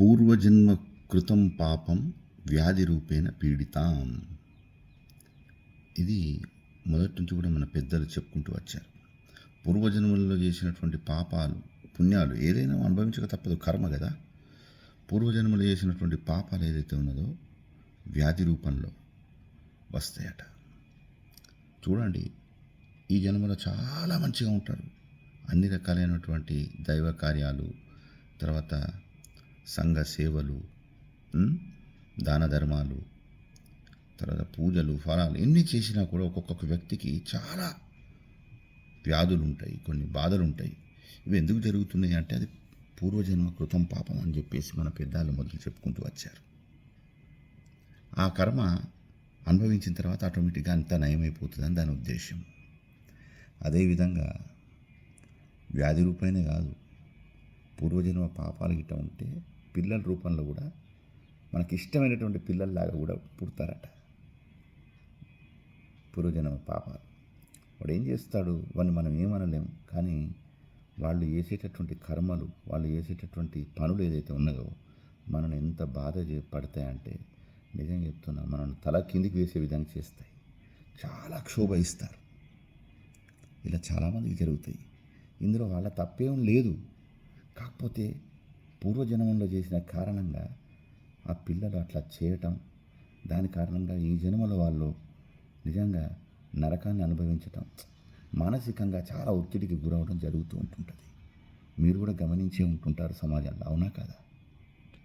పూర్వజన్మ కృతం పాపం వ్యాధి రూపేణ పీడితాం. ఇది మొదటి నుంచి కూడా మన పెద్దలు చెప్పుకుంటూ వచ్చారు. పూర్వజన్మల్లో చేసినటువంటి పాపాలు పుణ్యాలు ఏదైనా అనుభవించక తప్పదు కర్మ కదా. పూర్వజన్మలో చేసినటువంటి పాపాలు ఏదైతే ఉన్నదో వ్యాధి రూపంలో వస్తాయట. చూడండి ఈ జన్మలో చాలా మంచిగా ఉంటారు. అన్ని రకాలైనటువంటి దైవ కార్యాలు తర్వాత సంఘ సేవలు దాన ధర్మాలు తర్వాత పూజలు ఫలాలు ఎన్ని చేసినా కూడా ఒక్కొక్క వ్యక్తికి చాలా వ్యాధులు ఉంటాయి కొన్ని బాధలు ఉంటాయి ఇవి ఎందుకు జరుగుతున్నాయి అంటే అది పూర్వజన్మ కృతం పాపం అని చెప్పేసి మన పెద్దలు మొదలు చెప్పుకుంటూ వచ్చారు. ఆ కర్మ అనుభవించిన తర్వాత ఆటోమేటిక్గా అంతా నయమైపోతుందని దాని ఉద్దేశం అదేవిధంగా వ్యాధి రూపేనే కాదు పూర్వజన్మ పాపాలు గిట్ట ఉంటే పిల్లల రూపంలో కూడా మనకి ఇష్టమైనటువంటి పిల్లల్లాగా కూడా పుడతారట. పూర్వజన్మ పాపాలు. వాడు ఏం చేస్తాడు? వాడిని మనం ఏమనలేం. కానీ వాళ్ళు చేసేటటువంటి కర్మలు వాళ్ళు చేసేటటువంటి పనులు ఏదైతే ఉన్నదో మనల్ని ఎంత బాధ చే పడతాయంటే నిజంగా చెప్తున్నా మనల్ని తల కిందికి వేసే విధంగా చేస్తాయి. చాలా క్షోభయిస్తారు ఇలా చాలామందికి జరుగుతాయి. ఇందులో వాళ్ళ తప్పేం లేదు. కాకపోతే పూర్వజన్మంలో చేసిన కారణంగా ఆ పిల్లలు అట్లా చేయటం దాని కారణంగా ఈ జన్మలో వాళ్ళు నిజంగా నరకాన్ని అనుభవించటం మానసికంగా చాలా ఒత్తిడికి గురవడం జరుగుతూ ఉంటుంటుంది. మీరు కూడా గమనించే ఉంటుంటారు సమాజంలో అవునా కదా?